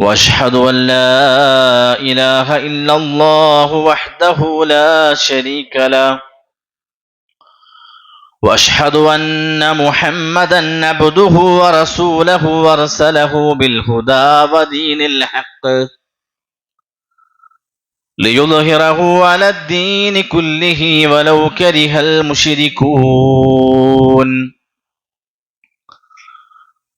وأشهد أن لا إله إلا الله وحده لا شريك له. وأشهد أن محمدا عبده ورسوله وأرسله بالهدى ودين الحق. ليظهره على الدين كله ولو كره المشركون.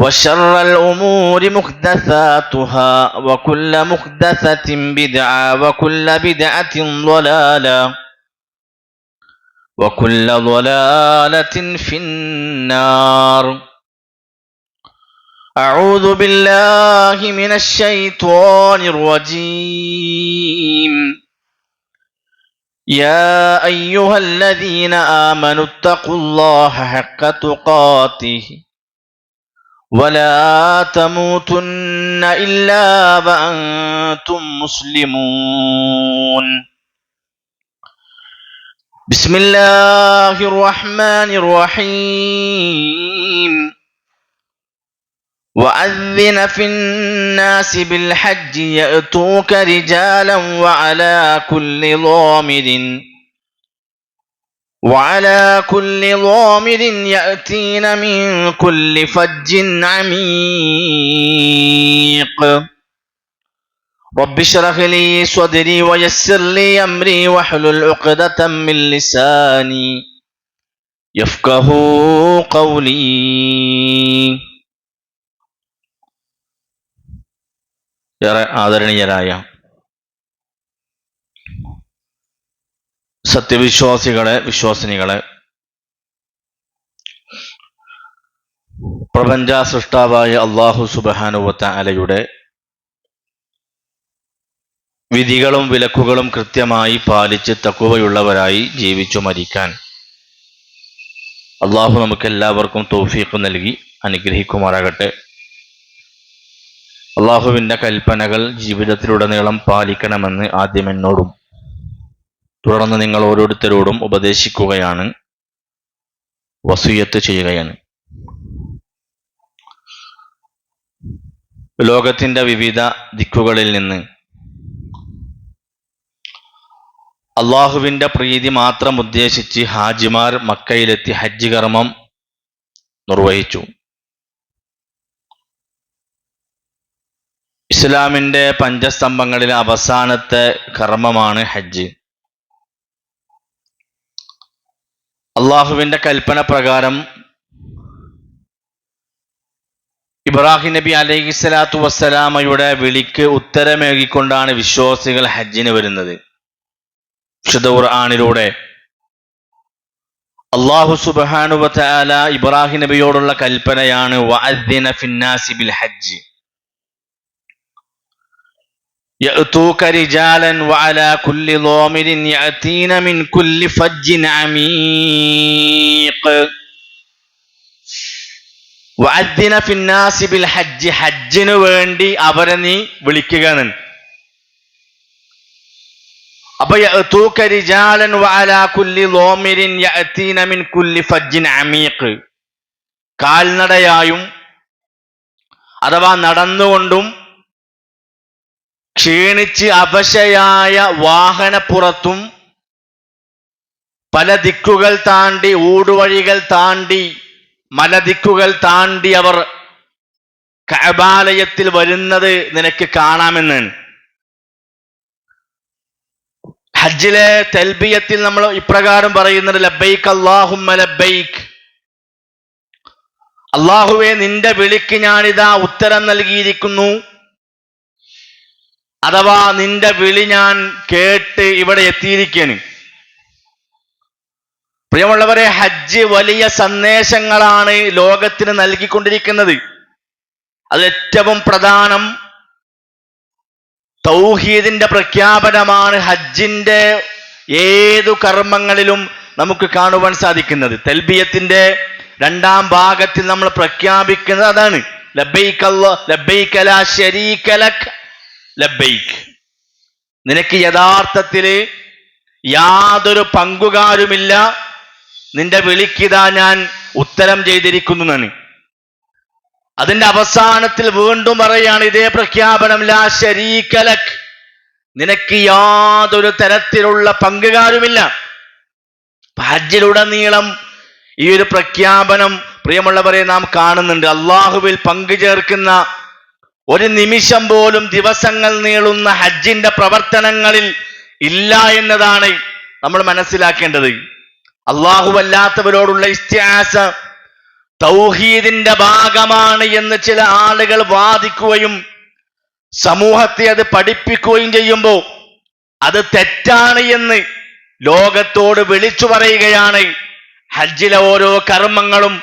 وشر الأمور محدثاتها وكل محدثة بدعة وكل بدعة ضلالة وكل ضلالة في النار. أعوذ بالله من الشيطان الرجيم. يا أيها الذين آمنوا اتقوا الله حق تقاته. ولا تموتن إلا وأنتم مسلمون بسم الله الرحمن الرحيم وأذن في الناس بالحج يأتوك رجالا وعلى كل ضامر وعلى كل ضامر يأتين من كل فج عميق رب اشرح لي صدري ويسر لي أمري واحلل عقدة من لساني يفقه قولي ഏറെ ആദരണീയരായ സത്യവിശ്വാസികളെ വിശ്വാസിനികളെ. പ്രപഞ്ച സൃഷ്ടാവായ അള്ളാഹു സുബഹാനുവത്ത അലയുടെ വിധികളും വിലക്കുകളും കൃത്യമായി പാലിച്ച് തക്കുവയുള്ളവരായി ജീവിച്ചു മരിക്കാൻ അള്ളാഹു നമുക്ക് എല്ലാവർക്കും തൗഫീഖ് നൽകി അനുഗ്രഹിക്കുമാറാകട്ടെ. അള്ളാഹുവിന്റെ കൽപ്പനകൾ ജീവിതത്തിലുടനീളം പാലിക്കണമെന്ന് ആദ്യം എന്നോടും തുടർന്ന് നിങ്ങൾ ഓരോരുത്തരോടും ഉപദേശിക്കുകയാണ്. വസൂയത്ത് ചെയ്യുകയാണ്. ലോകത്തിന്റെ വിവിധ ദിക്കുകളിൽ നിന്ന് അള്ളാഹുവിന്റെ പ്രീതി മാത്രം ഉദ്ദേശിച്ച് ഹാജിമാർ മക്കയിലെത്തി ഹജ്ജ് കർമ്മം നിർവഹിച്ചു. ഇസ്ലാമിന്റെ പഞ്ചസ്തംഭങ്ങളിലെ അവസാനത്തെ കർമ്മമാണ് ഹജ്ജ്. അള്ളാഹുവിന്റെ കൽപ്പന പ്രകാരം ഇബ്രാഹിം നബി അലൈഹി സ്വലാത്തു വസ്സലാമയുടെ വിളിക്ക് ഉത്തരമേകിക്കൊണ്ടാണ് വിശ്വാസികൾ ഹജ്ജിന് വരുന്നത്. വിശുദ്ധ ഖുർആാനിലൂടെ അള്ളാഹു സുബാനുവല ഇബ്രാഹിം നബിയോടുള്ള കൽപ്പനയാണ് വഅദ്ദിന ഫിന്നാസി ബിൽ ഹജ്ജ്. يأتوك رجالا وعلى كل ضامر يأتين من كل فج عميق വഅദ്ദിന ഫിന്നാസി ബിൽ ഹജ്ജ് ഹജ്ജിന് വേണ്ടി അവരെ നീ വിളിക്കുകയാണ് അപ്പൊ യഅതൂക റിജാലൻ വഅലാ കുല്ലി ളോമിരിൻ യഅതീന മിൻ കുല്ലി ഫജ്ജിൻ അമീഖ് കാൽനടയായും അഥവാ നടന്നുകൊണ്ടും ക്ഷീണിച്ച് അവശയായ വാഹനപ്പുറത്തും പല ദിക്കുകൾ താണ്ടി ഊടുവഴികൾ താണ്ടി മലദിക്കുകൾ താണ്ടി അവർ കബാലയത്തിൽ വരുന്നത് നിനക്ക് കാണാമെന്നാണ് ഹജ്ജിലെ തെൽബിയത്തിൽ നമ്മൾ ഇപ്രകാരം പറയുന്നത് ലബൈക്ക് അള്ളാഹുമ്മ ലബൈക്ക് അള്ളാഹുവെ നിന്റെ വിളിക്ക് ഞാനിതാ ഉത്തരം നൽകിയിരിക്കുന്നു. അഥവാ നിന്റെ വിളി ഞാൻ കേട്ട് ഇവിടെ എത്തിയിരിക്കുന്നു പ്രിയമുള്ളവരെ ഹജ്ജ് വലിയ സന്ദേശങ്ങളാണ് ലോകത്തിന് നൽകിക്കൊണ്ടിരിക്കുന്നത്. അത് ഏറ്റവും പ്രധാനം തൗഹീദിന്റെ പ്രഖ്യാപനമാണ് ഹജ്ജിന്റെ ഏതു കർമ്മങ്ങളിലും നമുക്ക് കാണുവാൻ സാധിക്കുന്നത്. തെൽബിയത്തിന്റെ രണ്ടാം ഭാഗത്തിൽ നമ്മൾ പ്രഖ്യാപിക്കുന്നത് അതാണ്. ലബൈക്കല്ലോ ലബൈക്കല ലക് ലബൈക്ക് നിനക്ക് യഥാർത്ഥത്തിൽ യാതൊരു പങ്കുകാരുമില്ല. നിന്റെ വിളിക്കിതാ ഞാൻ ഉത്തരം ചെയ്തിരിക്കുന്നു നന് അതിന്റെ അവസാനത്തിൽ വീണ്ടും പറയാണ് ഇതേ പ്രഖ്യാപനം ലാ ശരീക ലക്. നിനക്ക് യാതൊരു തരത്തിലുള്ള പങ്കുകാരുമില്ല. ഹജ്ജിലുടനീളം ഈ ഒരു പ്രഖ്യാപനം പ്രിയമുള്ളവരെ നാം കാണുന്നുണ്ട്. അള്ളാഹുവിൽ പങ്കു ചേർക്കുന്ന ഒരു നിമിഷം പോലും ദിവസങ്ങൾ നീളുന്ന ഹജ്ജിന്റെ പ്രവർത്തനങ്ങളിൽ ഇല്ല എന്നതാണ് നമ്മൾ മനസ്സിലാക്കേണ്ടത്. അള്ളാഹുവല്ലാത്തവരോടുള്ള ഇസ്ത്യാസ തൗഹീദിന്റെ ഭാഗമാണ് എന്ന് ചില ആളുകൾ വാദിക്കുകയും സമൂഹത്തെ അത് പഠിപ്പിക്കുകയും ചെയ്യുമ്പോൾ അത് തെറ്റാണ് എന്ന് ലോകത്തോട് വിളിച്ചു പറയുകയാണ് ഹജ്ജിലെ ഓരോ കർമ്മങ്ങളും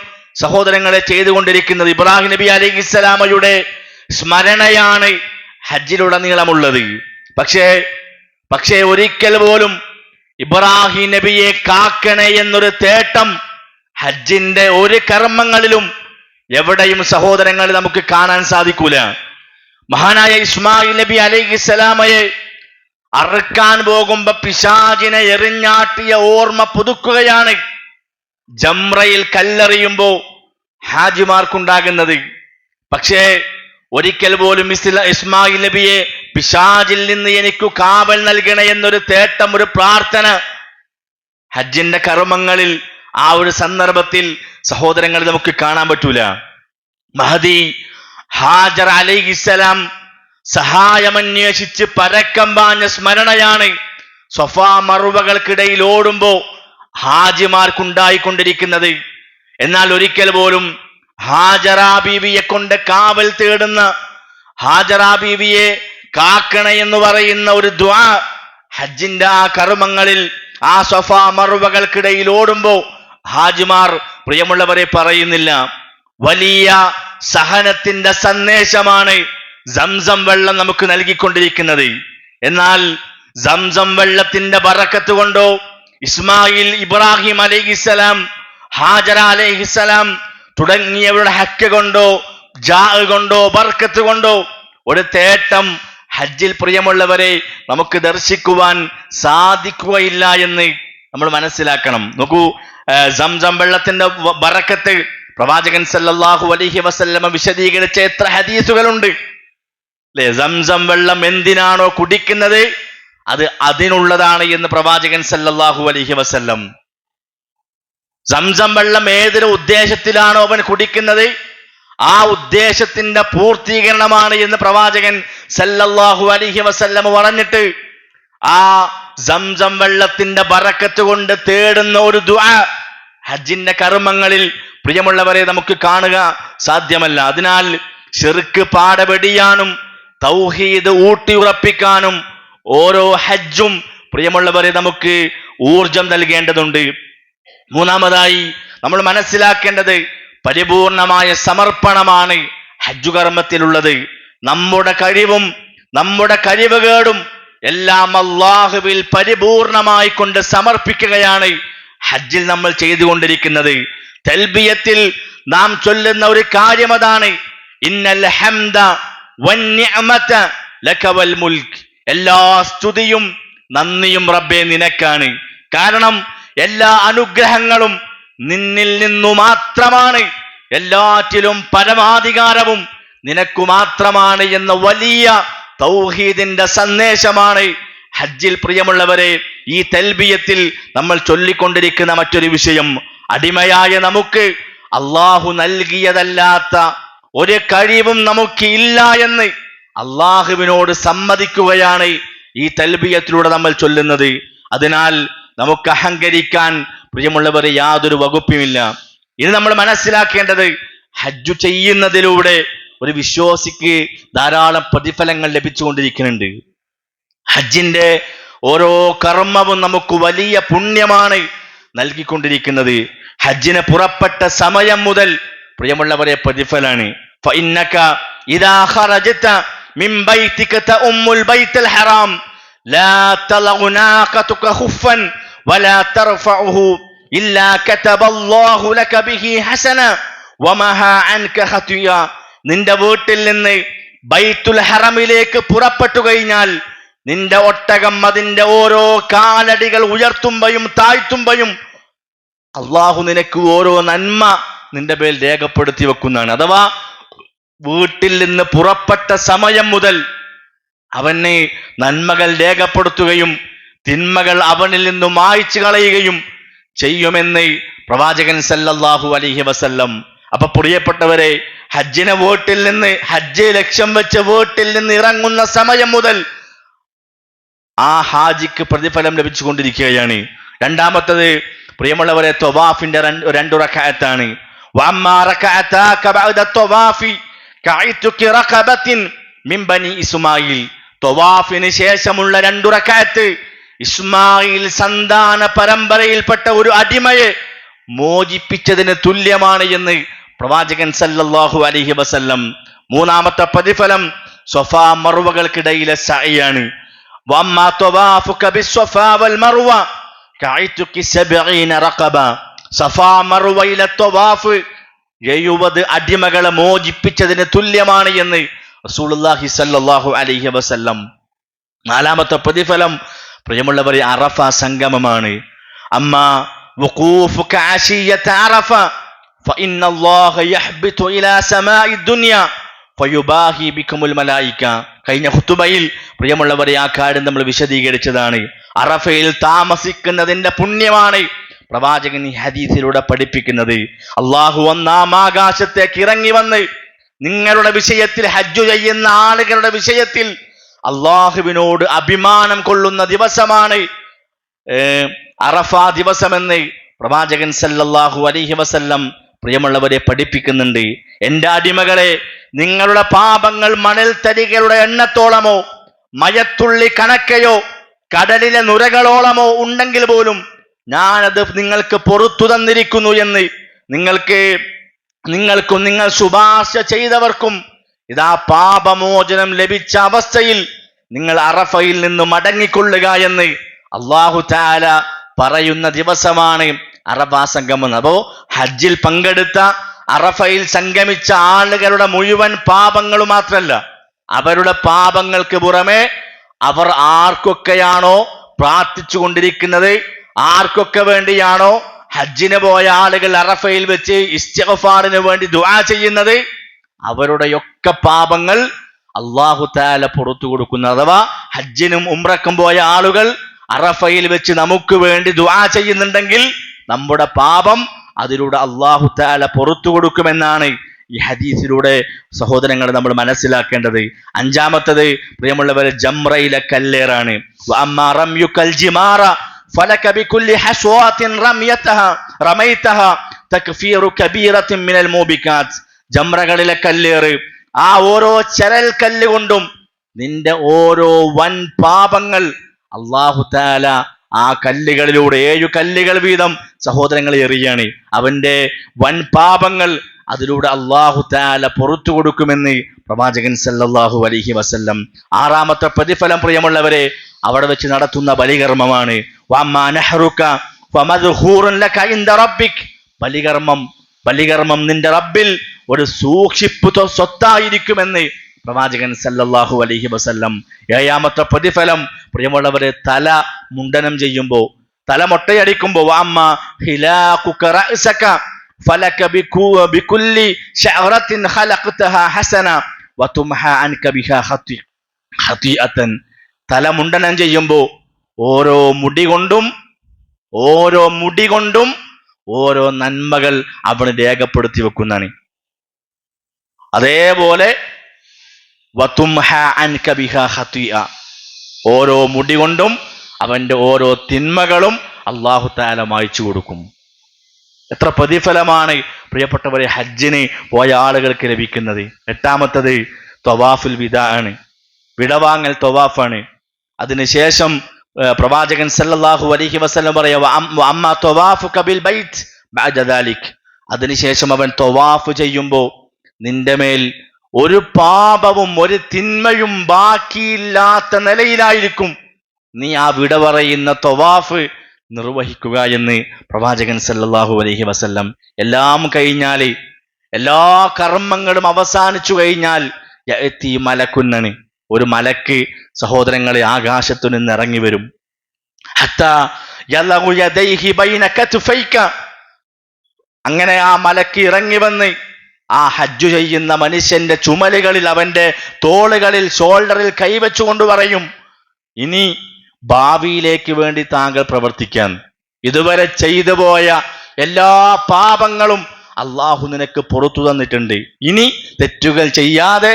സഹോദരങ്ങളെ ചെയ്തുകൊണ്ടിരിക്കുന്നത്. ഇബ്രാഹിം നബി അലൈഹി ഇസ്ലാമയുടെ സ്മരണയാണ് ഹജ്ജിലുടനീളമുള്ളത്. പക്ഷേ പക്ഷേ ഒരിക്കൽ പോലും ഇബ്രാഹിം നബിയെ കാക്കണേ എന്നൊരു തേട്ടം ഹജ്ജിന്റെ ഒരു കർമ്മങ്ങളിലും എവിടെയും സഹോദരങ്ങൾ നമുക്ക് കാണാൻ സാധിക്കൂല. മഹാനായ ഇസ്മായിൽ നബി അലൈഹി സ്വലാമയെ അറുക്കാൻ പോകുമ്പോ പിശാചിനെ എറിഞ്ഞാട്ടിയ ഓർമ്മ പുതുക്കുകയാണ് ജംറയിൽ കല്ലെറിയുമ്പോ ഹാജിമാർക്കുണ്ടാകുന്നത്. പക്ഷേ ഒരിക്കൽ പോലും ഇസ്ല ഇസ്മായിൽ നബിയെ പിശാജിൽ നിന്ന് എനിക്ക് കാവൽ നൽകണേ എന്നൊരു തേട്ടം ഒരു പ്രാർത്ഥന ഹജ്ജിന്റെ കർമ്മങ്ങളിൽ ആ ഒരു സന്ദർഭത്തിൽ സഹോദരങ്ങൾ നമുക്ക് കാണാൻ പറ്റൂല. മഹദി ഹാജർ അലൈഹിസ്സലാം സഹായമന്വേഷിച്ച് പരക്കം പാഞ്ഞ സ്മരണയാണ് സൊഫാ മറുവകൾക്കിടയിൽ ഓടുമ്പോ ഹാജിമാർക്കുണ്ടായിക്കൊണ്ടിരിക്കുന്നത്. എന്നാൽ ഒരിക്കൽ പോലും ഹാജറാ ബീവിയെ കൊണ്ട് കാവൽ തേടുന്ന ഹാജറാ ബീവിയെ കാക്കണ എന്ന് പറയുന്ന ഒരു ദ്വാ ഹജ്ജിന്റെ ആ കർമ്മങ്ങളിൽ ആ സൊഫ മറുവകൾക്കിടയിൽ ഓടുമ്പോ ഹാജിമാർ പ്രിയമുള്ളവരെ പറയുന്നില്ല. വലിയ സഹനത്തിന്റെ സന്ദേശമാണ് സംസം വെള്ളം നമുക്ക് നൽകിക്കൊണ്ടിരിക്കുന്നത്. എന്നാൽ സംസം വെള്ളത്തിന്റെ ബറക്കത്ത് കൊണ്ടോ ഇസ്മായിൽ ഇബ്രാഹിം അലൈഹിസ്സലാം ഹാജറ അലൈഹിസ്സലാം തുടങ്ങിയവരുടെ ഹക്ക് കൊണ്ടോ ജാ കൊണ്ടോ ബർക്കത്ത് കൊണ്ടോ ഒരു തേട്ടം ഹജ്ജിൽ പ്രിയമുള്ളവരെ നമുക്ക് ദർശിക്കുവാൻ സാധിക്കുകയില്ല എന്ന് നമ്മൾ മനസ്സിലാക്കണം. നോക്കൂ സംസം വെള്ളത്തിന്റെ ബറക്കത്ത് പ്രവാചകൻ സല്ലല്ലാഹു അലൈഹി വസല്ലമ വിശദീകരിച്ച എത്ര ഹദീസുകളുണ്ട്. അല്ലെ? സംസം വെള്ളം എന്തിനാണോ കുടിക്കുന്നത്? അത് അതിനുള്ളതാണ് എന്ന് പ്രവാചകൻ സല്ലല്ലാഹു അലൈഹി വസല്ലം സംസം വെള്ളം ഏതൊരു ഉദ്ദേശത്തിലാണോ അവൻ കുടിക്കുന്നത്? ആ ഉദ്ദേശത്തിന്റെ പൂർത്തീകരണമാണ് എന്ന് പ്രവാചകൻ സല്ലല്ലാഹു അലൈഹി വസല്ലം പറഞ്ഞിട്ട് ആ സംസം വെള്ളത്തിന്റെ ബറക്കത്ത് കൊണ്ട് തേടുന്ന ഒരു ദുആ ഹജ്ജിന്റെ കർമ്മങ്ങളിൽ പ്രിയമുള്ളവരെ നമുക്ക് കാണുക സാധ്യമല്ല. അതിനാൽ ചെറുക്ക് പാടപെടിയാനും തൗഹീദ് ഊട്ടിയുറപ്പിക്കാനും ഓരോ ഹജ്ജും പ്രിയമുള്ളവരെ നമുക്ക് ഊർജം നൽകേണ്ടതുണ്ട്. മൂന്നാമതായി നമ്മൾ മനസ്സിലാക്കേണ്ടത് പരിപൂർണമായ സമർപ്പണമാണ് ഹജ്ജു കർമ്മത്തിലുള്ളത് നമ്മുടെ കഴിവും നമ്മുടെ കഴിവുകേടും എല്ലാം അള്ളാഹുവിൽ പരിപൂർണമായി കൊണ്ട് സമർപ്പിക്കുകയാണ് ഹജ്ജിൽ നമ്മൾ ചെയ്തുകൊണ്ടിരിക്കുന്നത്. തെൽബിയത്തിൽ നാം ചൊല്ലുന്ന ഒരു കാര്യം അതാണ് ഇന്നൽ ഹംദ എല്ലാ സ്തുതിയും നന്ദിയും റബ്ബെ നിനക്കാണ്. കാരണം എല്ലാ അനുഗ്രഹങ്ങളും നിന്നിൽ നിന്നു മാത്രമാണ്. എല്ലാറ്റിലും പരമാധികാരവും നിനക്കു മാത്രമാണ് എന്ന വലിയ തൗഹീദിന്റെ സന്ദേശമാണ്. ഹജ്ജിൽ പ്രിയമുള്ളവരെ ഈ തെൽബിയത്തിൽ നമ്മൾ ചൊല്ലിക്കൊണ്ടിരിക്കുന്ന മറ്റൊരു വിഷയം അടിമയായ നമുക്ക് അള്ളാഹു നൽകിയതല്ലാത്ത ഒരു കഴിവും നമുക്ക് ഇല്ല എന്ന് അള്ളാഹുവിനോട് സമ്മതിക്കുകയാണ് ഈ തൽബിയത്തിലൂടെ നമ്മൾ ചൊല്ലുന്നത്. അതിനാൽ നമുക്ക് അഹങ്കരിക്കാൻ പ്രിയമുള്ളവർ യാതൊരു വകുപ്പുമില്ല. ഇത് നമ്മൾ മനസ്സിലാക്കേണ്ടത് ഹജ്ജു ചെയ്യുന്നതിലൂടെ ഒരു വിശ്വാസിക്ക് ധാരാളം പ്രതിഫലങ്ങൾ ലഭിച്ചുകൊണ്ടിരിക്കുന്നുണ്ട്. ഹജ്ജിന്റെ ഓരോ കർമ്മവും നമുക്ക് വലിയ പുണ്യമാണ് നൽകിക്കൊണ്ടിരിക്കുന്നത്. ഹജ്ജിന് പുറപ്പെട്ട സമയം മുതൽ പ്രിയമുള്ളവരെ പ്രതിഫലാണ്. ഹറാം. ലാ بيتك تأم البيت الحرام لا تلغ ناقتك خفا ولا ترفعه إلا كتب الله لك به حسنا ومها عنك خطيئة നിന്റെ വീട്ടിൽ നിന്ന് ബൈത്തുൽ ഹറമിലേക്ക് പുറപ്പെട്ടു കഴിഞ്ഞാൽ നിന്റെ ഒട്ടകം അതിന്റെ ഓരോ കാലടികൾ ഉയർത്തുമ്പോഴും താഴ്ത്തുമ്പോഴും അള്ളാഹു നിനക്ക് ഓരോ നന്മ നിന്റെ മേൽ രേഖപ്പെടുത്തി വെക്കുന്നതാണ് അഥവാ വീട്ടിൽ നിന്ന് പുറപ്പെട്ട സമയം മുതൽ അവന് നന്മകൾ രേഖപ്പെടുത്തുകയും തിന്മകൾ അവനിൽ നിന്നും മായ്ച്ചു കളയുകയും ചെയ്യുമെന്ന് പ്രവാചകൻ സല്ലല്ലാഹു അലഹി വസല്ലം. അപ്പൊ പ്രിയപ്പെട്ടവരെ ഹജ്ജിനെ വോട്ടിൽ നിന്ന് ഹജ്ജ് ലക്ഷ്യം വെച്ച വോട്ടിൽ നിന്ന് ഇറങ്ങുന്ന സമയം മുതൽ ആ ഹാജിക്ക് പ്രതിഫലം ലഭിച്ചുകൊണ്ടിരിക്കുകയാണ്. രണ്ടാമത്തത് പ്രിയമുള്ളവരെ തൊവാഫിന്റെ രണ്ടു റക്കായത്താണ്. ശേഷമുള്ള രണ്ടു റക്കായത്ത് ഇസ്മായിൽ സന്താന പരമ്പരയിൽപ്പെട്ട ഒരു അടിമയെ മോചിപ്പിച്ചതിന് തുല്യമാണ് എന്ന് പ്രവാചകൻ സല്ലല്ലാഹു അലഹി വസല്ലം മൂന്നാമത്തെ പ്രതിഫലം സ്വഫാ മറുവകൾക്കിടയിലെ സായിയാണ് വമ്മാ തവാഫുക വൽ മർവ കഅയ്തുക 70 റഖബ. സഫാ മർവയിലെ തവാഫ് എഴുപത് അടിമകളെ മോചിപ്പിച്ചതിന് തുല്യമാണ് എന്ന് അലൈഹി വസല്ലം. നാലാമത്തെ പ്രതിഫലം പ്രിയമുള്ളവർ അറഫ സംഗമമാണ്. അമ്മ കഴിഞ്ഞ ഹുത്തുബയിൽ പ്രിയമുള്ളവരെ ആ കാര്യം നമ്മൾ വിശദീകരിച്ചതാണ്. അറഫയിൽ താമസിക്കുന്നതിന്റെ പുണ്യമാണ്. പ്രവാചകൻ ഈ ഹദീസിലൂടെ പഠിപ്പിക്കുന്നത്. അള്ളാഹു ഒന്നാം ആകാശത്തേക്ക് ഇറങ്ങി വന്ന് നിങ്ങളുടെ വിഷയത്തിൽ ഹജ്ജു ചെയ്യുന്ന ആളുകളുടെ വിഷയത്തിൽ അള്ളാഹുവിനോട് അഭിമാനം കൊള്ളുന്ന ദിവസമാണ് അറഫാ ദിവസമെന്ന് പ്രവാചകൻ സല്ലല്ലാഹു അലൈഹി വസല്ലം പ്രിയമുള്ളവരെ പഠിപ്പിക്കുന്നുണ്ട്. എന്റെ അടിമകളെ നിങ്ങളുടെ പാപങ്ങൾ മണൽ തരികളുടെ എണ്ണത്തോളമോ മയത്തുള്ളി കണക്കയോ കടലിലെ നുരകളോളമോ ഉണ്ടെങ്കിൽ പോലും ഞാനത് നിങ്ങൾക്ക് പുറത്തു തന്നിരിക്കുന്നു എന്ന് നിങ്ങൾക്ക് നിങ്ങൾക്കും നിങ്ങൾ ശുപാർശ ചെയ്തവർക്കും ഇതാ പാപമോചനം ലഭിച്ച അവസ്ഥയിൽ നിങ്ങൾ അറഫയിൽ നിന്ന് മടങ്ങിക്കൊള്ളുക എന്ന് അള്ളാഹു താല പറയുന്ന ദിവസമാണ് അറഫ സംഗമം അപ്പോ ഹജ്ജിൽ പങ്കെടുത്ത അറഫയിൽ സംഗമിച്ച ആളുകളുടെ മുഴുവൻ പാപങ്ങൾ മാത്രല്ല അവരുടെ പാപങ്ങൾക്ക് പുറമെ അവർ ആർക്കൊക്കെയാണോ പ്രാർത്ഥിച്ചു കൊണ്ടിരിക്കുന്നത് ആർക്കൊക്കെ വേണ്ടിയാണോ ഹജ്ജിന് പോയ ആളുകൾ അറഫയിൽ വെച്ച് ഇസ്റ്റഫാറിന് വേണ്ടി ദുആ ചെയ്യുന്നത് അവരുടെയൊക്കെ പാപങ്ങൾ അള്ളാഹു താല പുറത്തു കൊടുക്കുന്ന. അഥവാ ഹജ്ജിനും ഉംറക്കും പോയ ആളുകൾ അറഫയിൽ വെച്ച് നമുക്ക് വേണ്ടി ദുആ ചെയ്യുന്നുണ്ടെങ്കിൽ നമ്മുടെ പാപം അതിലൂടെ അള്ളാഹു താല പുറത്തു കൊടുക്കുമെന്നാണ് ഈ ഹദീസിലൂടെ സഹോദരങ്ങൾ നമ്മൾ മനസ്സിലാക്കേണ്ടത്. അഞ്ചാമത്തത് പ്രിയമുള്ളവരെ ജംറയിലെ കല്ലേറാണ്. ജമ്രകളിലെ കല്ലേറ് ആ ഓരോ ചരൽ കല്ല് കൊണ്ടും നിന്റെ ഓരോ വൻ പാപങ്ങൾ അള്ളാഹു താല ആ കല്ലുകളിലൂടെ ഏഴു കല്ലുകൾ വീതം സഹോദരങ്ങൾ എറിയാണ്. അവന്റെ വൻ പാപങ്ങൾ അതിലൂടെ അള്ളാഹു താല പുറത്തു കൊടുക്കുമെന്ന് പ്രവാചകൻ സല്ലല്ലാഹു അലൈഹി വസല്ലം. ആറാമത്തെ പ്രതിഫലം പ്രിയമുള്ളവരെ അവിടെ വെച്ച് നടത്തുന്ന ബലികർമ്മമാണ്. ബലികർമ്മം ബലികർമ്മം നിന്റെ റബ്ബിൽ ഒരു സൂക്ഷിപ്പ് സ്വത്തായിരിക്കുമെന്ന് പ്രവാചകൻ സല്ലല്ലാഹു അലൈഹി വസല്ലം ഏഴാമത്തെ പ്രതിഫലം പ്രിയമുള്ളവരെ തല മുണ്ടനം ചെയ്യുമ്പോൾ തല മൊട്ടയടിക്കുമ്പോ വാമ്മ ഹിലാഖുക റഅസക ഫലക ബികു- ബികുല്ലി ശഅറത്തിൻ ഖലഖ്തഹാ ഹസന വതുംഹ അൻക ബിഹാ ഖത്തി ഖതിഅതൻ തല മുണ്ടനം ചെയ്യുമ്പോൾ ഓരോ മുടി കൊണ്ടും ഓരോ മുടി കൊണ്ടും ഓരോ നന്മകൾ അവന് രേഖപ്പെടുത്തി വെക്കുന്നതാണ്. അതേപോലെ ഓരോ മുടി കൊണ്ടും അവന്റെ ഓരോ തിന്മകളും അള്ളാഹു താല മായ്ച്ചു കൊടുക്കും. എത്ര പ്രതിഫലമാണ് പ്രിയപ്പെട്ടവരെ ഹജ്ജിന് പോയ ആളുകൾക്ക് ലഭിക്കുന്നത്. എട്ടാമത്തത് തൊവാഫുൽ വിദ ആണ്. വിടവാങ്ങൽ തൊവാഫാണ്. അതിനുശേഷം പ്രവാചകൻ സല്ലല്ലാഹു അലൈഹി വസല്ലം പറയാ. അതിനുശേഷം അവൻ തൊവാഫ് ചെയ്യുമ്പോൾ നിന്റെ മേൽ ഒരു പാപവും ഒരു തിന്മയും ബാക്കിയില്ലാത്ത നിലയിലായിരിക്കും. നീ ആ വിട പറയുന്ന തൊവാഫ് നിർവഹിക്കുക എന്ന് പ്രവാചകൻ സല്ലാഹു അലഹി വസല്ലം എല്ലാം കഴിഞ്ഞാൽ എല്ലാ കർമ്മങ്ങളും അവസാനിച്ചു കഴിഞ്ഞാൽ എത്തി മലക്കുന്നണ്. ഒരു മലക്ക് സഹോദരങ്ങളെ ആകാശത്തു നിന്ന് ഇറങ്ങി വരും. അങ്ങനെ ആ മലക്ക് ഇറങ്ങി വന്ന് ആ ഹജ്ജു ചെയ്യുന്ന മനുഷ്യന്റെ ചുമലുകളിൽ അവന്റെ തോളുകളിൽ ഷോൾഡറിൽ കൈവച്ചുകൊണ്ട് പറയും ഇനി ഭാവിയിലേക്ക് വേണ്ടി താങ്കൾ പ്രവർത്തിക്കാൻ. ഇതുവരെ ചെയ്തു പോയ എല്ലാ പാപങ്ങളും അള്ളാഹു നിനക്ക് പുറത്തു തന്നിട്ടുണ്ട്. ഇനി തെറ്റുകൾ ചെയ്യാതെ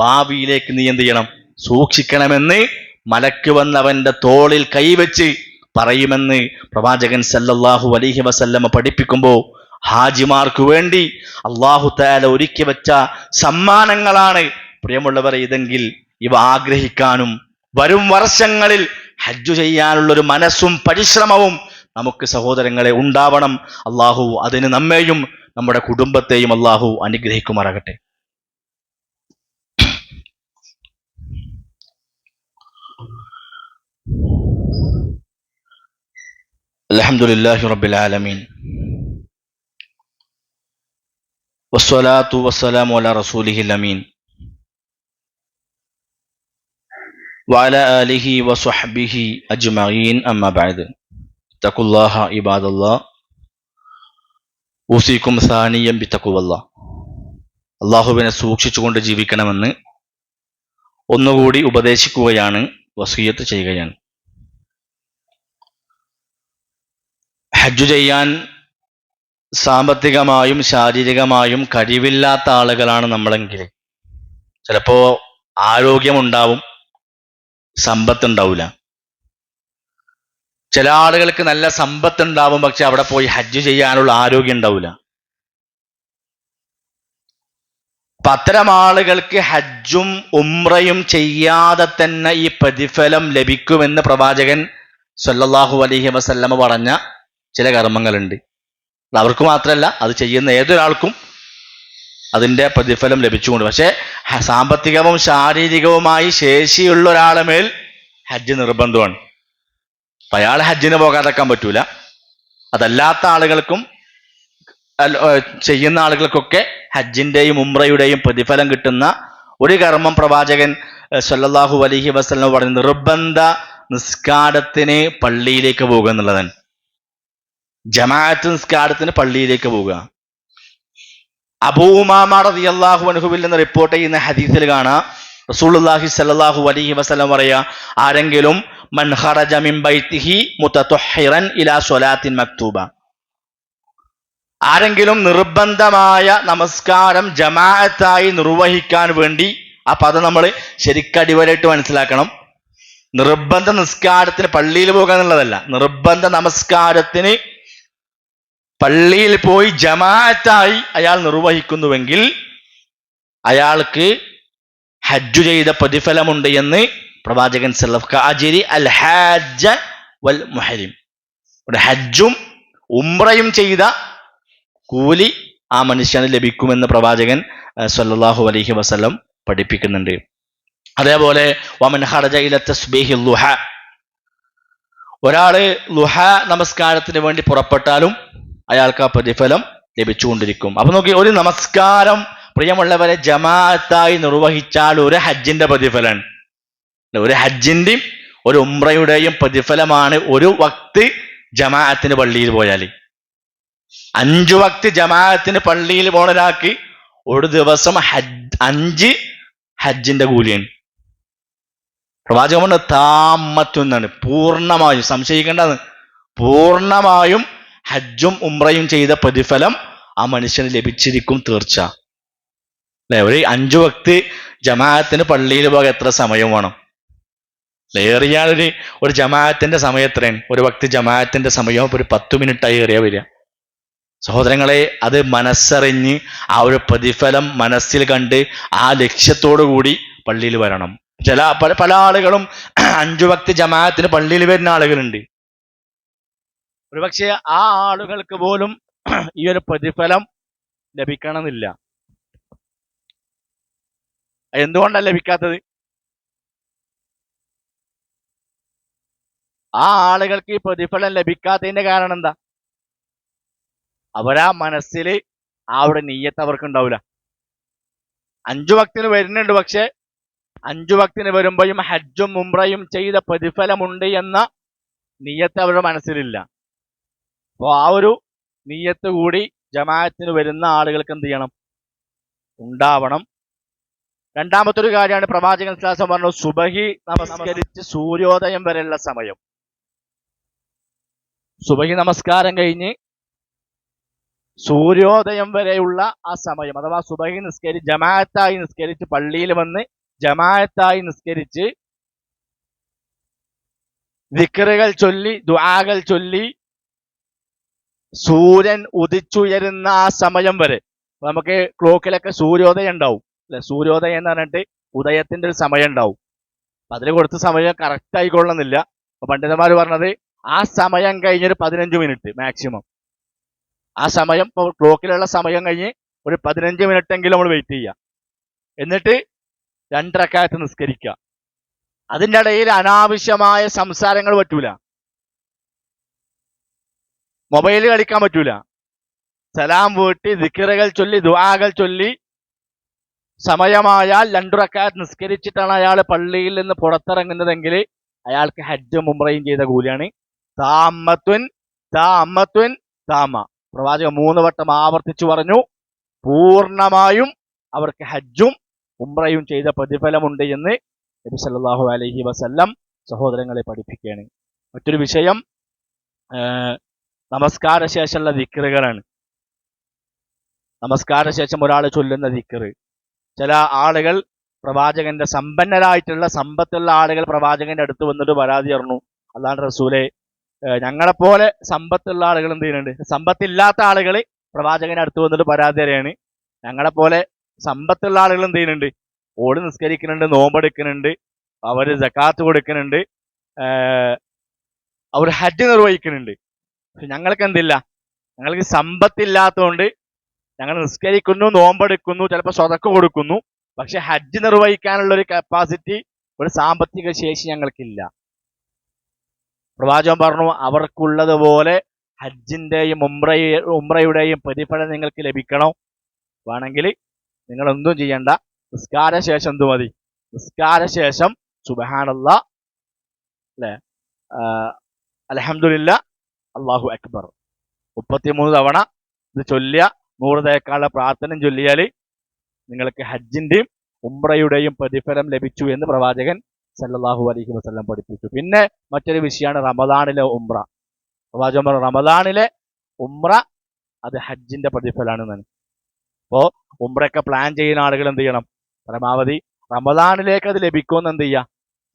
ഭാവിയിലേക്ക് നീ എന്ത് ചെയ്യണം? സൂക്ഷിക്കണമെന്ന് മലക്ക് വന്നവന്റെ തോളിൽ കൈവച്ച് പറയുമെന്ന് പ്രവാചകൻ സല്ലല്ലാഹു അലൈഹി വസല്ലമ പഠിപ്പിക്കുമ്പോൾ ഹാജിമാർക്ക് വേണ്ടി അള്ളാഹു താല ഒരുക്കി വെച്ച സമ്മാനങ്ങളാണ്. പ്രിയമുള്ളവർ ഇതെങ്കിൽ ഇവ ആഗ്രഹിക്കാനും വരും വർഷങ്ങളിൽ ഹജ്ജു ചെയ്യാനുള്ളൊരു മനസ്സും പരിശ്രമവും നമുക്ക് സഹോദരങ്ങളെ ഉണ്ടാവണം. അള്ളാഹു അതിന് നമ്മെയും നമ്മുടെ കുടുംബത്തെയും അള്ളാഹു അനുഗ്രഹിക്കുമാറാകട്ടെ. അലഹമുല്ലാഹി റബ്ബിൽ ആലമീൻ. വസ്സലാത്തു വസ്സലാം വല റസൂലിഹി ലമീൻ വാല അലിഹി വസ്വഹബിഹി അജ്മീൻ അമ്മബായത് തക്കുല്ലാഹ ഇബാദല്ലാ. ഊസിക്കും സാനിയം ബിത്തക്കുവല്ല അള്ളാഹുവിനെ സൂക്ഷിച്ചുകൊണ്ട് ജീവിക്കണമെന്ന് ഒന്നുകൂടി ഉപദേശിക്കുകയാണ് വസീയത്ത് ചെയ്യുകയാണ്. ഹജ്ജു ചെയ്യാൻ സാമ്പത്തികമായും ശാരീരികമായും കഴിവില്ലാത്ത ആളുകളാണ് നമ്മളെങ്കിൽ. ചിലപ്പോ ആരോഗ്യമുണ്ടാവും സമ്പത്ത് ഉണ്ടാവില്ല ചില ആളുകൾക്ക് നല്ല സമ്പത്ത് ഉണ്ടാവും പക്ഷെ അവിടെ പോയി ഹജ്ജ് ചെയ്യാനുള്ള ആരോഗ്യം ഉണ്ടാവില്ല അപ്പൊ അത്തരം ആളുകൾക്ക് ഹജ്ജും ഉമ്രയും ചെയ്യാതെ തന്നെ ഈ പ്രതിഫലം ലഭിക്കുമെന്ന് പ്രവാചകൻ സല്ലാഹു അലഹി വസല്ലമ പറഞ്ഞ ചില കർമ്മങ്ങളുണ്ട്. അവർക്ക് മാത്രമല്ല അത് ചെയ്യുന്ന ഏതൊരാൾക്കും അതിന്റെ പ്രതിഫലം ലഭിച്ചുകൊണ്ട്. പക്ഷേ സാമ്പത്തികവും ശാരീരികവുമായി ശേഷിയുള്ള ഒരാളെ മേൽ ഹജ്ജ് നിർബന്ധമാണ്. അപ്പം അയാൾ ഹജ്ജിന് പോകാതെക്കാൻ പറ്റൂല. അതല്ലാത്ത ആളുകൾക്കും ചെയ്യുന്ന ആളുകൾക്കൊക്കെ ഹജ്ജിന്റെയും ഉംറയുടെയും പ്രതിഫലം കിട്ടുന്ന ഒരു കർമ്മം പ്രവാചകൻ സല്ലാഹു അലൈഹി വസല്ലം പറഞ്ഞ നിർബന്ധ നിസ്കാരത്തിന് പള്ളിയിലേക്ക് പോകുക എന്നുള്ളതാണ്. ജമാഅത്ത് നിസ്കാരത്തിന് പള്ളിയിലേക്ക് പോവുക. അബൂമാമ റളിയല്ലാഹു അൻഹുവിൽ നിന്ന് റിപ്പോർട്ട് ചെയ്യുന്ന ഹദീസിൽ കാണാം. റസൂലുള്ളാഹി സ്വല്ലല്ലാഹു അലൈഹി വസല്ലം പറയാ ആരെങ്കിലും മക്തൂബ. ആരെങ്കിലും നിർബന്ധമായ നമസ്കാരം ജമാഅത്തായി നിർവഹിക്കാൻ വേണ്ടി ആ പദം നമ്മൾ ശരിക്കടിവരായിട്ട് മനസ്സിലാക്കണം. നിർബന്ധ നിസ്കാരത്തിന് പള്ളിയിൽ പോകുക എന്നുള്ളതല്ല നിർബന്ധ നമസ്കാരത്തിന് പള്ളിയിൽ പോയി ജമാഅത്തായി അയാൾ നിർവഹിക്കുന്നുവെങ്കിൽ അയാൾക്ക് ഹജ്ജു ചെയ്ത പ്രതിഫലമുണ്ട് എന്ന് പ്രവാചകൻ അജിരി അൽ ഹാജ വൽ മുഹരിം. ഇവിടെ ഹജ്ജും ഉംറയും ചെയ്ത കൂലി ആ മനുഷ്യന് ലഭിക്കുമെന്ന് പ്രവാചകൻ സല്ലാഹു അലഹി വസ്ലം പഠിപ്പിക്കുന്നുണ്ട്. അതേപോലെ വമൻ ഹറജ ഇല ഒരാൾ ലുഹ നമസ്കാരത്തിന് വേണ്ടി പുറപ്പെട്ടാലും അയാൾക്ക് ആ പ്രതിഫലം ലഭിച്ചുകൊണ്ടിരിക്കും. അപ്പൊ നോക്കി ഒരു നമസ്കാരം പ്രിയമുള്ളവരെ ജമാഅത്തായി നിർവഹിച്ചാൽ ഒരു ഹജ്ജിന്റെ പ്രതിഫലം. ഒരു ഹജ്ജിന്റെയും ഒരു ഉംറയുടെയും പ്രതിഫലമാണ് ഒരു വക്ത് ജമാഅത്തിന് പള്ളിയിൽ പോയാൽ. അഞ്ചു വക്ത് ജമാഅത്തിന് പള്ളിയിൽ പോണ ഒരു ദിവസം ഹജ്ജ് അഞ്ച് ഹജ്ജിന്റെ കൂലിയാണ്. പ്രവാചകൻ പറഞ്ഞ താമത്തുന്നാണ്. പൂർണമായും സംശയിക്കേണ്ടത് പൂർണമായും ഹജ്ജും ഉംറയും ചെയ്ത പ്രതിഫലം ആ മനുഷ്യന് ലഭിച്ചിരിക്കും തീർച്ച. അല്ലെ? ഒരു അഞ്ചു വക്ത് ജമാഅത്തിന് പള്ളിയിൽ പോകാൻ എത്ര സമയം വേണം? ഏറിയാൽ ഒരു ഒരു ജമാഅത്തിന്റെ സമയം എത്രയാണ്? ഒരു വക്ത് ജമാഅത്തിന്റെ സമയം ഒരു പത്ത് മിനിറ്റായി ഏറിയാ വരിക. സഹോദരങ്ങളെ അത് മനസ്സറിഞ്ഞ് ആ ഒരു പ്രതിഫലം മനസ്സിൽ കണ്ട് ആ ലക്ഷ്യത്തോടു കൂടി പള്ളിയിൽ വരണം. ചില പല പല ആളുകളും അഞ്ചു വക്തി ജമാഅത്തിന് പള്ളിയിൽ വരുന്ന ആളുകളുണ്ട്. ഒരുപക്ഷെ ആ ആളുകൾക്ക് പോലും ഈ ഒരു പ്രതിഫലം ലഭിക്കണമെന്നില്ല. എന്തുകൊണ്ടാണ് ലഭിക്കാത്തത്? ആ ആളുകൾക്ക് ഈ പ്രതിഫലം ലഭിക്കാത്തതിന്റെ കാരണം എന്താ? അവരാ മനസ്സിൽ ആ ഒരു നീയത്ത് അവർക്ക് ഉണ്ടാവില്ല. അഞ്ചു ഭക്തിന് വരുന്നുണ്ട് പക്ഷെ അഞ്ചു ഭക്തിന് വരുമ്പോഴും ഹജ്ജും മുംറയും ചെയ്ത പ്രതിഫലമുണ്ട് എന്ന നീയത്ത് അവരുടെ മനസ്സിലില്ല. അപ്പോൾ ആ ഒരു നീയത്ത് കൂടി ജമാഅത്തിന് വരുന്ന ആളുകൾക്ക് എന്ത് ചെയ്യണം? ഉണ്ടാവണം. രണ്ടാമത്തെ ഒരു കാര്യമാണ് പ്രവാചകൻ ശ്വാസം പറഞ്ഞു സുബഹി നമസ്കരിച്ച് സൂര്യോദയം വരെയുള്ള സമയം. സുബഹി നമസ്കാരം കഴിഞ്ഞ് സൂര്യോദയം വരെയുള്ള ആ സമയം അഥവാ സുബഹി നിസ്കരി ജമാഅത്തായി നിസ്കരിച്ച് പള്ളിയിൽ വന്ന് ജമാഅത്തായി നിസ്കരിച്ച് വിക്രകൾ ചൊല്ലി ദുആകൾ ചൊല്ലി സൂര്യൻ ഉദിച്ചുയരുന്ന ആ സമയം വരെ. നമുക്ക് ക്ലോക്കിലൊക്കെ സൂര്യോദയം ഉണ്ടാവും. അല്ലെ? സൂര്യോദയം എന്ന് പറഞ്ഞിട്ട് ഉദയത്തിന്റെ ഒരു സമയം ഉണ്ടാവും. അതിൽ കൊടുത്ത സമയം കറക്റ്റ് ആയിക്കൊള്ളുന്നില്ല അപ്പൊ പണ്ഡിതന്മാർ പറഞ്ഞത് ആ സമയം കഴിഞ്ഞൊരു പതിനഞ്ച് മിനിറ്റ് മാക്സിമം ആ സമയം ഇപ്പോൾ ക്ലോക്കിലുള്ള സമയം കഴിഞ്ഞ് ഒരു പതിനഞ്ച് മിനിറ്റ് എങ്കിലും നമ്മൾ വെയിറ്റ് ചെയ്യുക എന്നിട്ട് രണ്ടരക്കാലത്ത് നിസ്കരിക്കുക. അതിന്റെ ഇടയിൽ അനാവശ്യമായ സംസാരങ്ങൾ പറ്റൂല. മൊബൈൽ കളിക്കാൻ പറ്റൂല. സലാം വീട്ടി ദിക്കറുകൾ ചൊല്ലി ദുആകൾ ചൊല്ലി സമയമായാൽ രണ്ടുറക്കാത്ത് നിസ്കരിച്ചിട്ടാണ് അയാൾ പള്ളിയിൽ നിന്ന് പുറത്തിറങ്ങുന്നതെങ്കിൽ അയാൾക്ക് ഹജ്ജും മുംറയും ചെയ്ത കൂലിയാണ്. താമത്വൻ താമത്വൻ താമ. പ്രവാചകൻ മൂന്ന് വട്ടം ആവർത്തിച്ചു പറഞ്ഞു പൂർണമായും അവർക്ക് ഹജ്ജും ഉംറയും ചെയ്ത പ്രതിഫലമുണ്ട് എന്ന് നബി സല്ലാഹു അലഹി വസല്ലം സഹോദരങ്ങളെ പഠിപ്പിക്കുകയാണ്. മറ്റൊരു വിഷയം നമസ്കാര ശേഷമുള്ള ദിക്കറുകളാണ്. നമസ്കാര ശേഷം ഒരാൾ ചൊല്ലുന്ന ദിക്കറ്. ചില ആളുകൾ പ്രവാചകന്റെ സമ്പന്നരായിട്ടുള്ള സമ്പത്തുള്ള ആളുകൾ പ്രവാചകന്റെ അടുത്ത് വന്നിട്ട് പരാതി പറഞ്ഞു. അല്ലാണ്ട് റസൂലെ ഞങ്ങളെപ്പോലെ സമ്പത്തുള്ള ആളുകൾ എന്ത് ചെയ്യുന്നുണ്ട്? സമ്പത്തില്ലാത്ത ആളുകൾ പ്രവാചകന്റെ അടുത്ത് വന്നിട്ട് പരാതി അറിയാണ് ഞങ്ങളെപ്പോലെ സമ്പത്തുള്ള ആളുകൾ എന്ത് ചെയ്യുന്നുണ്ട്? ഓടി നിസ്കരിക്കുന്നുണ്ട് നോമ്പെടുക്കുന്നുണ്ട് അവർ ജക്കാത്ത് കൊടുക്കുന്നുണ്ട് അവർ ഹജ്ജ് നിർവഹിക്കുന്നുണ്ട്. ഞങ്ങൾക്ക് എന്തില്ല? ഞങ്ങൾക്ക് സമ്പത്തില്ലാത്തതുകൊണ്ട് ഞങ്ങൾ നിസ്കരിക്കുന്നു നോമ്പെടുക്കുന്നു ചിലപ്പോൾ സ്വതക്ക് കൊടുക്കുന്നു. പക്ഷെ ഹജ്ജ് നിർവഹിക്കാനുള്ള ഒരു കപ്പാസിറ്റി ഒരു സാമ്പത്തിക ശേഷി ഞങ്ങൾക്കില്ല. പ്രവാചകൻ പറഞ്ഞു അവർക്കുള്ളതുപോലെ ഹജ്ജിന്റെയും ഉംറയ ഉംറയുടെയും പ്രതിഫലം നിങ്ങൾക്ക് ലഭിക്കണം. വേണമെങ്കിൽ നിങ്ങൾ ചെയ്യണ്ട. നിസ്കാര ശേഷം എന്തു മതി? നിസ്കാര ശേഷം സുബഹാനല്ല അല്ലെ? അലഹമില്ല അള്ളാഹു അക്ബർ. മുപ്പത്തിമൂന്ന് തവണ ഇത് ചൊല്ലിയ നൂറ് തേക്കാളുടെ പ്രാർത്ഥന ചൊല്ലിയാൽ നിങ്ങൾക്ക് ഹജ്ജിന്റെയും ഉംറയുടെയും പ്രതിഫലം ലഭിച്ചു എന്ന് പ്രവാചകൻ സല്ലാഹു അലഹി വസ്ലം പഠിപ്പിച്ചു. പിന്നെ മറ്റൊരു വിഷയമാണ് റമദാനിലെ ഉംറ. പ്രവാചകൻ റമദാനിലെ ഉംറ അത് ഹജ്ജിന്റെ പ്രതിഫലമാണ് എന്നാണ് അപ്പോ ഉംറയൊക്കെ പ്ലാൻ ചെയ്യുന്ന ആളുകൾ എന്ത് ചെയ്യണം? പരമാവധി റമദാനിലേക്ക് അത് ലഭിക്കുമെന്ന് എന്ത് ചെയ്യുക?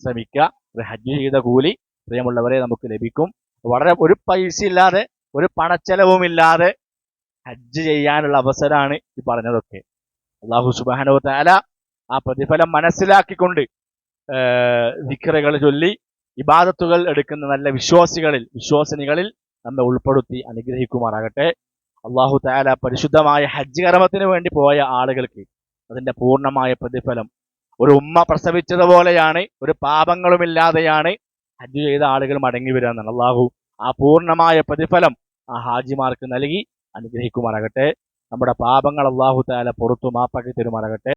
ശ്രമിക്കുക. ഒരു ഹജ്ജ് ചെയ്ത കൂലി പ്രിയമുള്ളവരെ നമുക്ക് ലഭിക്കും. വളരെ ഒരു പൈസ ഇല്ലാതെ ഒരു പണച്ചെലവും ഇല്ലാതെ ഹജ്ജ് ചെയ്യാനുള്ള അവസരമാണ് ഈ പറഞ്ഞതൊക്കെ. അള്ളാഹു സുബാനോ താല ആ പ്രതിഫലം മനസ്സിലാക്കിക്കൊണ്ട് ദിക്കറുകൾ ചൊല്ലി ഇബാദത്തുകൾ എടുക്കുന്ന നല്ല വിശ്വാസികളിൽ വിശ്വാസിനികളിൽ നമ്മെ ഉൾപ്പെടുത്തി അനുഗ്രഹിക്കുമാറാകട്ടെ. അള്ളാഹു താല പരിശുദ്ധമായ ഹജ്ജ് കർമ്മത്തിന് വേണ്ടി പോയ ആളുകൾക്ക് അതിന്റെ പൂർണമായ പ്രതിഫലം. ഒരു ഉമ്മ പ്രസവിച്ചതുപോലെയാണ് ഒരു പാപങ്ങളുമില്ലാതെയാണ് ഹജ്ജ് ചെയ്ത ആളുകൾ മടങ്ങി വരിക എന്നാണ്. അള്ളാഹു ആ പൂർണമായ പ്രതിഫലം ആ ഹാജിമാർക്ക് നൽകി. അനുഗ്രഹിക്കുമാറാകട്ടെ. നമ്മുടെ പാപങ്ങൾ അള്ളാഹു താല പുറത്തു മാപ്പാക്കി തരുമാറാകട്ടെ.